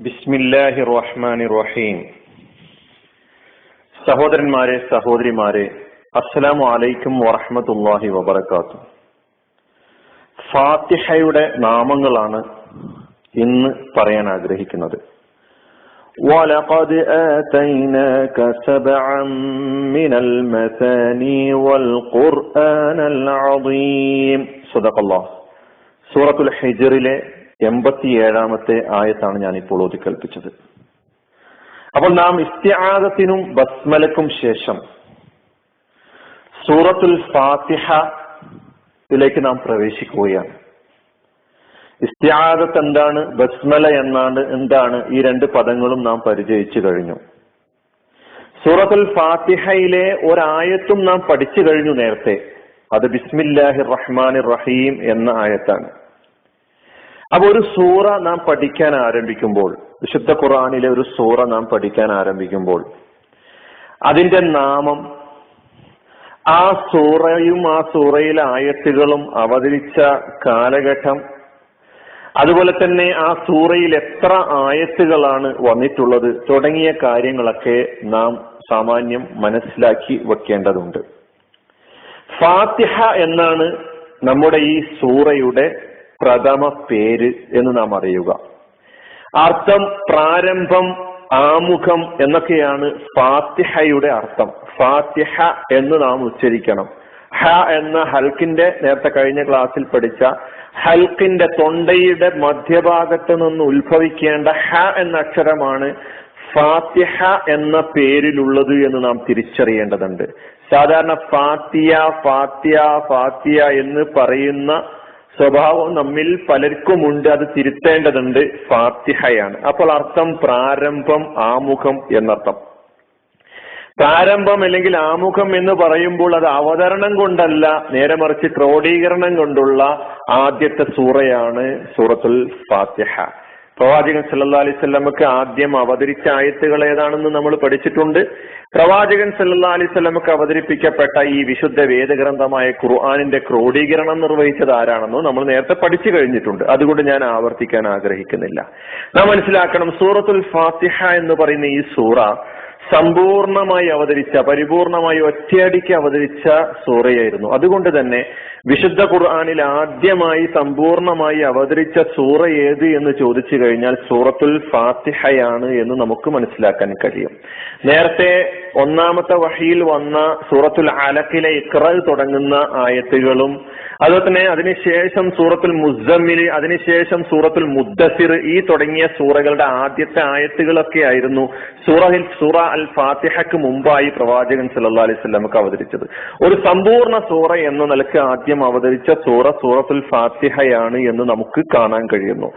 ബിസ്മില്ലാഹി റഹ്മാനി റഹീം സഹോദരന്മാരെ സഹോദരിമാരെ അസ്സലാമു അലൈക്കും വറഹമത്തല്ലാഹി വബർക്കാത്തു ഫാത്തിഹയുടെ നാമങ്ങളാണ് ഇന്ന് പറയാൻ ആഗ്രഹിക്കുന്നത് ولقد آتيناك سبعا من المثاني والقرآن العظيم صدق الله സൂറത്തുൽ ഹിജറിലെ എൺപത്തിയേഴാമത്തെ ആയത്താണ് ഞാൻ ഇപ്പോൾ ഓതി കൽപ്പിച്ചത് അപ്പോൾ നാം ഇസ്തിയാദത്തിനും ബസ്മലക്കും ശേഷം സൂറത്തുൽ ഫാത്തിഹയിലേക്ക് നാം പ്രവേശിക്കുകയാണ്. ഇസ്തിആദത്ത് എന്താണ് ബസ്മല എന്നാണ് എന്താണ് ഈ രണ്ട് പദങ്ങളും നാം പരിചയിച്ചു കഴിഞ്ഞു. സൂറത്തുൽ ഫാത്തിഹയിലെ ഒരായത്തും നാം പഠിച്ചു കഴിഞ്ഞു നേരത്തെ. അത് ബിസ്മില്ലാഹി റഹ്മാൻ റഹീം എന്ന ആയത്താണ്. അപ്പൊ ഒരു സൂറ നാം പഠിക്കാൻ ആരംഭിക്കുമ്പോൾ വിശുദ്ധ ഖുറാനിലെ ഒരു സൂറ നാം പഠിക്കാൻ ആരംഭിക്കുമ്പോൾ അതിന്റെ നാമം ആ സൂറയും ആ സൂറയിലെ ആയത്തുകളും അവതരിച്ച കാലഘട്ടം അതുപോലെ തന്നെ ആ സൂറയിൽ എത്ര ആയത്തുകളാണ് വന്നിട്ടുള്ളത് തുടങ്ങിയ കാര്യങ്ങളൊക്കെ നാം സാമാന്യം മനസ്സിലാക്കി വെക്കേണ്ടതുണ്ട്. ഫാത്തിഹ എന്നാണ് നമ്മുടെ ഈ സൂറയുടെ പ്രഥമ പേര് എന്ന് നാം അറിയുക. അർത്ഥം പ്രാരംഭം ആമുഖം എന്നൊക്കെയാണ് ഫാത്തിഹയുടെ അർത്ഥം. ഫാത്തിഹ എന്ന് നാം ഉച്ചരിക്കണം. ഹ എന്ന ഹൽക്കിന്റെ നേരത്തെ കഴിഞ്ഞ ക്ലാസ്സിൽ പഠിച്ച ഹൽക്കിന്റെ തൊണ്ടയുടെ മധ്യഭാഗത്ത് നിന്ന് ഉത്ഭവിക്കേണ്ട ഹ എന്ന അക്ഷരമാണ് ഫാത്തിഹ എന്ന പേരിലുള്ളത് എന്ന് നാം തിരിച്ചറിയേണ്ടതുണ്ട്. സാധാരണ ഫാത്തിയ ഫാത്തിയ ഫാത്തിയ എന്ന് പറയുന്ന സ്വഭാവം നമ്മിൽ പലർക്കുമുണ്ട് അത് തിരുത്തേണ്ടതുണ്ട്. ഫാത്തിഹയാണ്. അപ്പോൾ അർത്ഥം പ്രാരംഭം ആമുഖം എന്നർത്ഥം. പ്രാരംഭം അല്ലെങ്കിൽ ആമുഖം എന്ന് പറയുമ്പോൾ അത് അവതരണം കൊണ്ടല്ല നേരെ മറിച്ച് ക്രോഡീകരണം കൊണ്ടുള്ള ആദ്യത്തെ സൂറയാണ് സൂറത്തുൽ ഫാത്തിഹ. പ്രവാചകൻ സല്ലാ അലൈഹി സ്വലമക്ക് ആദ്യം അവതരിച്ച ആയത്തുകൾ ഏതാണെന്ന് നമ്മൾ പഠിച്ചിട്ടുണ്ട്. പ്രവാചകൻ സല്ലാ അലൈഹി സ്വലമക്ക് അവതരിപ്പിക്കപ്പെട്ട ഈ വിശുദ്ധ വേദഗ്രന്ഥമായ ഖുർആാനിന്റെ ക്രോഡീകരണം നിർവഹിച്ചത് ആരാണെന്ന് നമ്മൾ നേരത്തെ പഠിച്ചു കഴിഞ്ഞിട്ടുണ്ട്. അതുകൊണ്ട് ഞാൻ ആവർത്തിക്കാൻ ആഗ്രഹിക്കുന്നില്ല. നാം മനസ്സിലാക്കണം സൂറത്തുൽ ഫാത്തിഹ എന്ന് പറയുന്ന ഈ സൂറ സമ്പൂർണമായി അവതരിച്ച പരിപൂർണമായി ഒറ്റയടിക്ക് അവതരിച്ച സൂറയായിരുന്നു. അതുകൊണ്ട് തന്നെ വിശുദ്ധ ഖുർആാനിൽ ആദ്യമായി സമ്പൂർണമായി അവതരിച്ച സൂറ ഏത് എന്ന് ചോദിച്ചു കഴിഞ്ഞാൽ സൂറത്തുൽ ഫാത്തിഹയാണ് എന്ന് നമുക്ക് മനസ്സിലാക്കാൻ കഴിയും. നേരത്തെ ഒന്നാമത്തെ വഹിയിൽ വന്ന സൂറത്തുൽ അലക്കിലെ ഇക്ര തുടങ്ങുന്ന ആയത്തുകളും അതുപോലെ തന്നെ അതിനുശേഷം സൂറത്തുൽ മുസമ്മിൽ അതിനുശേഷം സൂറത്തുൽ മുദ്ദസിർ ഈ തുടങ്ങിയ സൂറകളുടെ ആദ്യത്തെ ആയത്തുകളൊക്കെ ആയിരുന്നു. സൂറഹിൽ സൂറ അൽ ഫാത്തിഹയ്ക്ക് മുമ്പായി പ്രവാചകൻ സല്ലാ അലൈഹി സ്വലമക്ക് അവതരിച്ചത്. ഒരു സമ്പൂർണ സൂറ എന്ന നിലയ്ക്ക് ആദ്യം അവതരിച്ച സൂറ സൂറത്തുൽ ഫാത്തിഹയാണ് എന്ന് നമുക്ക് കാണാൻ കഴിയുന്നു.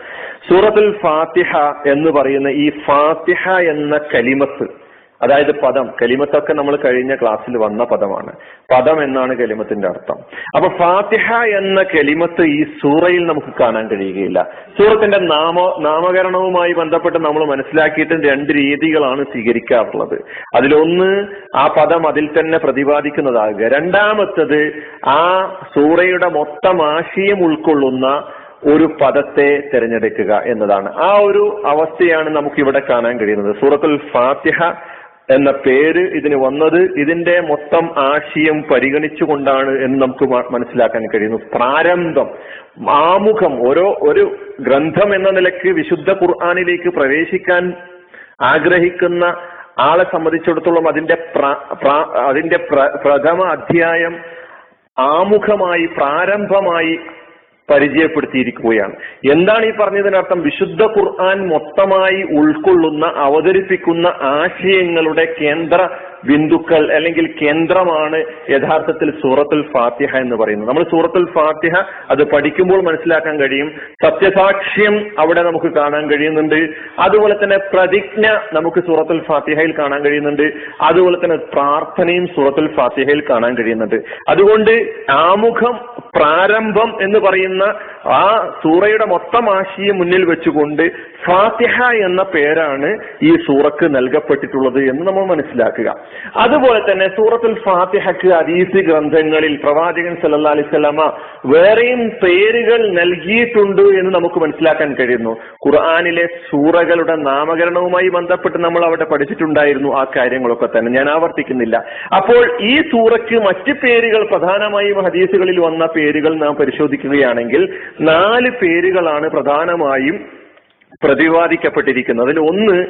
സൂറത്തുൽ ഫാത്തിഹ എന്ന് പറയുന്ന ഈ ഫാത്തിഹ എന്ന കലിമത്ത് അതായത് പദം. കലിമത്തൊക്കെ നമ്മൾ കഴിഞ്ഞ ക്ലാസ്സിൽ വന്ന പദമാണ്. പദം എന്നാണ് കലിമത്തിന്റെ അർത്ഥം. അപ്പൊ ഫാത്തിഹ എന്ന കലിമത്ത് ഈ സൂറയിൽ നമുക്ക് കാണാൻ കഴിയുകയില്ല. സൂറത്തിന്റെ നാമ നാമകരണവുമായി ബന്ധപ്പെട്ട് നമ്മൾ മനസ്സിലാക്കിയിട്ട് രണ്ട് രീതികളാണ് സ്വീകരിക്കാറുള്ളത്. അതിലൊന്ന് ആ പദം അതിൽ തന്നെ പ്രതിപാദിക്കുന്നതാകുക. രണ്ടാമത്തത് ആ സൂറയുടെ മൊത്തം ആശയം ഉൾക്കൊള്ളുന്ന ഒരു പദത്തെ തിരഞ്ഞെടുക്കുക എന്നതാണ്. ആ ഒരു അവസ്ഥയാണ് നമുക്ക് ഇവിടെ കാണാൻ കഴിയുന്നത്. സൂറത്തുൽ ഫാത്തിഹ എന്ന പേര് ഇതിന് വന്നത് ഇതിന്റെ മൊത്തം ആശയം പരിഗണിച്ചുകൊണ്ടാണ് എന്ന് നമുക്ക് മനസ്സിലാക്കാൻ കഴിയുന്നു. പ്രാരംഭം ആമുഖം ഓരോ ഒരു ഗ്രന്ഥം എന്ന നിലയ്ക്ക് വിശുദ്ധ ഖുർആാനിലേക്ക് പ്രവേശിക്കാൻ ആഗ്രഹിക്കുന്ന ആളെ സംബന്ധിച്ചിടത്തോളം അതിന്റെ അതിന്റെ പ്രഥമ അധ്യായം ആമുഖമായി പ്രാരംഭമായി പരിചയപ്പെടുത്തിയിരിക്കുകയാണ്. എന്താണ് ഈ പറഞ്ഞതിനർത്ഥം? വിശുദ്ധ ഖുർആൻ മൊത്തമായി ഉൾക്കൊള്ളുന്ന അവതരിപ്പിക്കുന്ന ആശയങ്ങളുടെ കേന്ദ്ര ബിന്ദുക്കൾ അല്ലെങ്കിൽ കേന്ദ്രമാണ് യഥാർത്ഥത്തിൽ സൂറത്തുൽ ഫാത്തിഹ എന്ന് പറയുന്നത്. നമ്മൾ സൂറത്തുൽ ഫാത്തിഹ അത് പഠിക്കുമ്പോൾ മനസ്സിലാക്കാൻ കഴിയും. സത്യസാക്ഷ്യം അവിടെ നമുക്ക് കാണാൻ കഴിയുന്നുണ്ട്. അതുപോലെ തന്നെ പ്രതിജ്ഞ നമുക്ക് സൂറത്തുൽ ഫാത്തിഹയിൽ കാണാൻ കഴിയുന്നുണ്ട്. അതുപോലെ തന്നെ പ്രാർത്ഥനയും സൂറത്തുൽ ഫാത്തിഹയിൽ കാണാൻ കഴിയുന്നുണ്ട്. അതുകൊണ്ട് ആമുഖം പ്രാരംഭം എന്ന് പറയുന്ന ആ സൂറയുടെ മൊത്തം ആശയം മുന്നിൽ വെച്ചുകൊണ്ട് ഫാത്തിഹ എന്ന പേരാണ് ഈ സൂറക്ക് നൽകപ്പെട്ടിട്ടുള്ളത് എന്ന് നമ്മൾ മനസ്സിലാക്കുക. അതുപോലെ തന്നെ സൂറത്തുൽ ഫാത്തിഹക്ക് ഹദീസ് ഗ്രന്ഥങ്ങളിൽ പ്രവാചകൻ സല്ലാ അലൈഹി വസല്ലമ വേറെയും പേരുകൾ നൽകിയിട്ടുണ്ട് എന്ന് നമുക്ക് മനസ്സിലാക്കാൻ കഴിയുന്നു. ഖുർആാനിലെ സൂറകളുടെ നാമകരണവുമായി ബന്ധപ്പെട്ട് നമ്മൾ അവിടെ പഠിച്ചിട്ടുണ്ടായിരുന്നു ആ കാര്യങ്ങളൊക്കെ തന്നെ. ഞാൻ ആവർത്തിക്കുന്നില്ല. അപ്പോൾ ഈ സൂറയ്ക്ക് മറ്റ് പേരുകൾ പ്രധാനമായും ഹദീസുകളിൽ വന്ന പേരുകൾ നാം പരിശോധിക്കുകയാണെങ്കിൽ നാല് പേരുകളാണ് പ്രധാനമായും പ്രതിപാദിക്കപ്പെട്ടിരിക്കുന്നത്. അതിൽ ഒന്ന്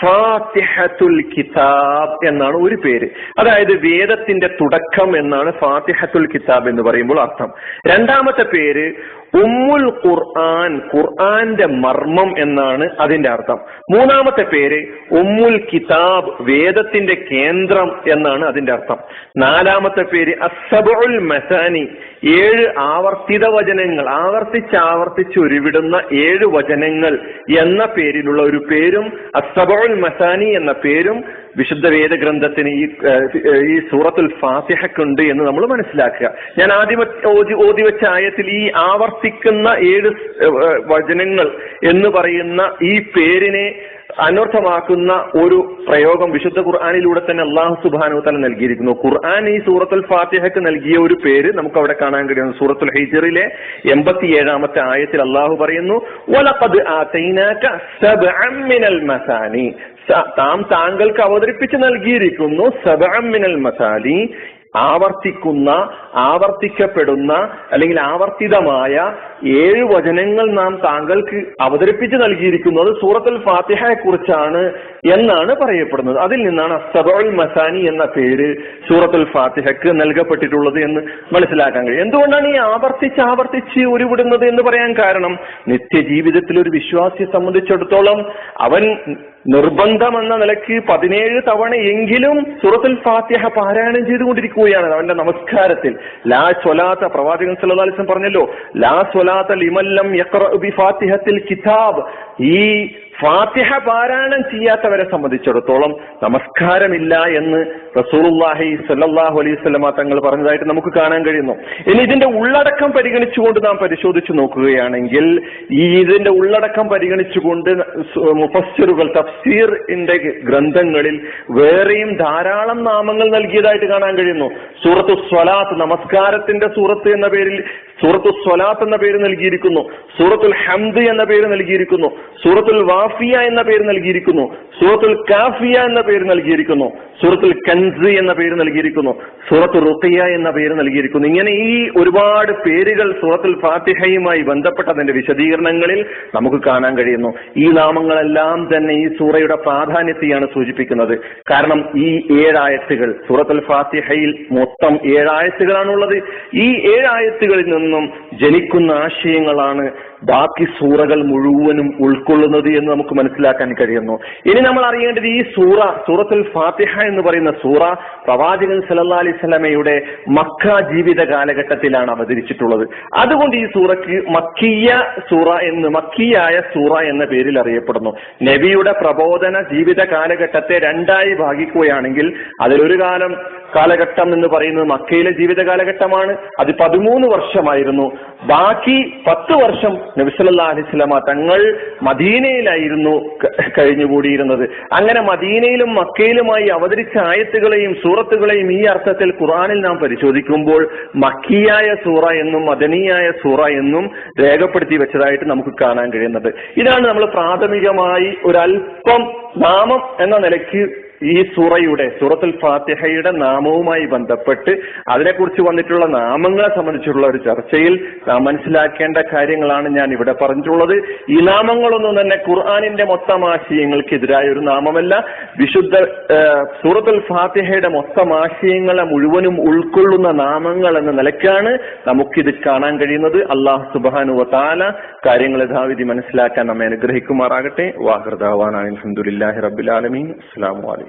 ഫാത്തിഹത്തുൽ കിതാബ് എന്നാണ് ഒരു പേര്. അതായത് വേദത്തിന്റെ തുടക്കം എന്നാണ് ഫാത്തിഹത്തുൽ കിതാബ് എന്ന് പറയുമ്പോൾ അർത്ഥം. രണ്ടാമത്തെ പേര് ഉമ്മുൽ ഖുർആൻ ഖുർആന്റെ മർമ്മം എന്നാണ് അതിന്റെ അർത്ഥം. മൂന്നാമത്തെ പേര് ഉമ്മുൽ കിതാബ് വേദത്തിന്റെ കേന്ദ്രം എന്നാണ് അതിന്റെ അർത്ഥം. നാലാമത്തെ പേര് അസബുൽ മസാനി ഏഴ് ആവർത്തിത വചനങ്ങൾ ആവർത്തിച്ച് ആവർത്തിച്ച് ഉരുവിടുന്ന ഏഴ് വചനങ്ങൾ എന്ന പേരിലുള്ള ഒരു പേരും അസബോൾ മസാനി എന്ന പേരും വിശുദ്ധ വേദഗ്രന്ഥത്തിന് ഈ ഈ സൂറത്തുൽ ഫാസിഹക്കുണ്ട് എന്ന് നമ്മൾ മനസ്സിലാക്കുക. ഞാൻ ആദ്യം ഓതി ഓതി വെച്ച ആയത്തിൽ ഈ ആവർത്തിക്കുന്ന ഏഴ് വചനങ്ങൾ എന്ന് പറയുന്ന ഈ പേരിനെ അനർത്ഥമാക്കുന്ന ഒരു പ്രയോഗം വിശുദ്ധ ഖുർആാനിലൂടെ തന്നെ അള്ളാഹു സുബാനു തല നൽകിയിരിക്കുന്നു. ഖുർആൻ ഈ സൂറത്തുൽ ഫാത്തിഹക്ക് നൽകിയ ഒരു പേര് നമുക്ക് അവിടെ കാണാൻ കഴിയുന്നു. സൂറത്തുൽ ഹൈജറിലെ എൺപത്തി ഏഴാമത്തെ ആയത്തിൽ അള്ളാഹു പറയുന്നു "വലഖദ് ആതൈനാക സബ്അൻ മിനൽ മസാനി. താം താങ്കൾക്ക് അവതരിപ്പിച്ച് നൽകിയിരിക്കുന്നു സബ്അൻ മിനൽ മസാനി ആവർത്തിക്കുന്ന ആവർത്തിക്കപ്പെടുന്ന അല്ലെങ്കിൽ ആവർത്തിതമായ ഏഴ് വചനങ്ങൾ നാം താങ്കൾക്ക് അവതരിപ്പിച്ച് നൽകിയിരിക്കുന്നത് സൂറത്തുൽ ഫാത്തിഹയെ കുറിച്ചാണ് എന്നാണ് പറയപ്പെടുന്നത്. അതിൽ നിന്നാണ് അസബുൽ മസാനി എന്ന പേര് സൂറത്തുൽ ഫാത്തിഹക്ക് നൽകപ്പെട്ടിട്ടുള്ളത് എന്ന് മനസ്സിലാക്കാൻ കഴിയും. എന്തുകൊണ്ടാണ് ഈ ആവർത്തിച്ച് ആവർത്തിച്ച് ഉരുവിടുന്നത് എന്ന് പറയാൻ കാരണം? നിത്യജീവിതത്തിൽ ഒരു വിശ്വാസിയെ സംബന്ധിച്ചിടത്തോളം അവൻ നിർബന്ധം എന്ന നിലയ്ക്ക് പതിനേഴ് തവണ എങ്കിലും സൂറത്തുൽ ഫാത്തിഹ പാരായണം ചെയ്തുകൊണ്ടിരിക്കുകയാണ് അവന്റെ നമസ്കാരത്തിൽ. ലാ സ്വലാത്ത പ്രവാചകൻ വസല്ലം പറഞ്ഞല്ലോ ലാ സ്വലാത്ത ലിമല്ലം ബി ഫാത്തിഹത്തിൽ കിതാബ്. ഈ ഫാത്തിഹ പാരായണം ചെയ്യാത്തവരെ സംബന്ധിച്ചിടത്തോളം നമസ്കാരമില്ല എന്ന് റസൂലുള്ളാഹി സല്ലാഹു അലൈഹി തങ്ങൾ പറഞ്ഞതായിട്ട് നമുക്ക് കാണാൻ കഴിയുന്നു. ഇനി ഇതിന്റെ ഉള്ളടക്കം പരിഗണിച്ചുകൊണ്ട് നാം പരിശോധിച്ചു നോക്കുകയാണെങ്കിൽ ഈ ഇതിന്റെ ഉള്ളടക്കം പരിഗണിച്ചുകൊണ്ട് മുഫസ്സിറുകൾ തഫ്സീറിന്റെ ഗ്രന്ഥങ്ങളിൽ വേറെയും ധാരാളം നാമങ്ങൾ നൽകിയതായിട്ട് കാണാൻ കഴിയുന്നു. സൂറത്തു സ്വലാത്ത് നമസ്കാരത്തിന്റെ സൂറത്ത് എന്ന പേരിൽ സൂറത്തു സ്വലാത്ത് എന്ന പേര് നൽകിയിരിക്കുന്നു. സൂറത്തുൽ ഹംദ് എന്ന പേര് നൽകിയിരിക്കുന്നു. സൂറത്തുൽ വാഫിയ എന്ന പേര് നൽകിയിരിക്കുന്നു. സൂറത്തുൽ കാഫിയ എന്ന പേര് നൽകിയിരിക്കുന്നു. സൂറത്തുൽ കൻസ് എന്ന പേര് നൽകിയിരിക്കുന്നു. സൂറത്തു റുഖിയ എന്ന പേര് നൽകിയിരിക്കുന്നു. ഇങ്ങനെ ഈ ഒരുപാട് പേരുകൾ സൂറത്തുൽ ഫാത്തിഹയുമായി ബന്ധപ്പെട്ടതിന്റെ വിശദീകരണങ്ങളിൽ നമുക്ക് കാണാൻ കഴിയുന്നു. ഈ നാമങ്ങളെല്ലാം തന്നെ ഈ സൂറയുടെ പ്രാധാന്യത്തെയാണ് സൂചിപ്പിക്കുന്നത്. കാരണം ഈ ഏഴായത്തുകൾ സൂറത്തുൽ ഫാത്തിഹയിൽ മൊത്തം ഏഴായത്തുകളാണുള്ളത്. ഈ ഏഴായത്തുകളിൽ നിന്നും ജനിക്കുന്ന ആശയങ്ങളാണ് ബാക്കി സൂറകൾ മുഴുവനും ഉൾക്കൊള്ളുന്നത് എന്ന് നമുക്ക് മനസ്സിലാക്കാൻ കഴിയുന്നു. ഇനി നമ്മൾ അറിയേണ്ടത് ഈ സൂറ സൂറത്തുൽ ഫാത്തിഹ എന്ന് പറയുന്ന സൂറ പ്രവാചകൻ സല്ലല്ലാഹു അലൈഹി സ്വലമയുടെ മക്ക ജീവിത കാലഘട്ടത്തിലാണ് അവതരിച്ചിട്ടുള്ളത്. അതുകൊണ്ട് ഈ സൂറയ്ക്ക് മക്കിയ സൂറ എന്ന് മക്കിയായ സൂറ എന്ന പേരിൽ അറിയപ്പെടുന്നു. നബിയുടെ പ്രബോധന ജീവിത കാലഘട്ടത്തെ രണ്ടായി ഭാഗിക്കുകയാണെങ്കിൽ അതിലൊരു കാലം കാലഘട്ടം എന്ന് പറയുന്നത് മക്കയിലെ ജീവിത കാലഘട്ടമാണ്. അത് പതിമൂന്ന് വർഷമായിരുന്നു. ബാക്കി പത്ത് വർഷം നബിസല്ലാ അലിസ്ലാമ തങ്ങൾ മദീനയിലായിരുന്നു കഴിഞ്ഞുകൂടിയിരുന്നത്. അങ്ങനെ മദീനയിലും മക്കയിലുമായി അവതരിച്ച ആയത്തുകളെയും സൂറത്തുകളെയും ഈ അർത്ഥത്തിൽ ഖുറാനിൽ നാം പരിശോധിക്കുമ്പോൾ മക്കിയായ സൂറ എന്നും മദനിയായ സൂറ എന്നും രേഖപ്പെടുത്തി വെച്ചതായിട്ട് നമുക്ക് കാണാൻ കഴിയുന്നത്. ഇതാണ് നമ്മൾ പ്രാഥമികമായി ഒരല്പം നാമം എന്ന നിലയ്ക്ക് ഈ സൂറയുടെ സൂറത്തുൽ ഫാത്തിഹയുടെ നാമവുമായി ബന്ധപ്പെട്ട് അതിനെക്കുറിച്ച് വന്നിട്ടുള്ള നാമങ്ങളെ സംബന്ധിച്ചുള്ള ഒരു ചർച്ചയിൽ മനസ്സിലാക്കേണ്ട കാര്യങ്ങളാണ് ഞാൻ ഇവിടെ പറഞ്ഞിട്ടുള്ളത്. ഈ നാമങ്ങളൊന്നും തന്നെ ഖുർആാനിന്റെ മൊത്തം ആശയങ്ങൾക്കെതിരായ ഒരു നാമമല്ല. വിശുദ്ധ സൂറത്തുൽ ഫാത്തിഹയുടെ മൊത്തം ആശയങ്ങളെ മുഴുവനും ഉൾക്കൊള്ളുന്ന നാമങ്ങൾ എന്ന നിലയ്ക്കാണ് നമുക്കിത് കാണാൻ കഴിയുന്നത്. അള്ളാഹു സുബാനു താല കാര്യങ്ങൾ യഥാവിധി മനസ്സിലാക്കാൻ നമ്മെ അനുഗ്രഹിക്കുമാറാകട്ടെ. വാഹൃദാവാൻ അലഹമുല്ലാഹി റബുലാലമീൻ അസ്സാം വലൈക്കും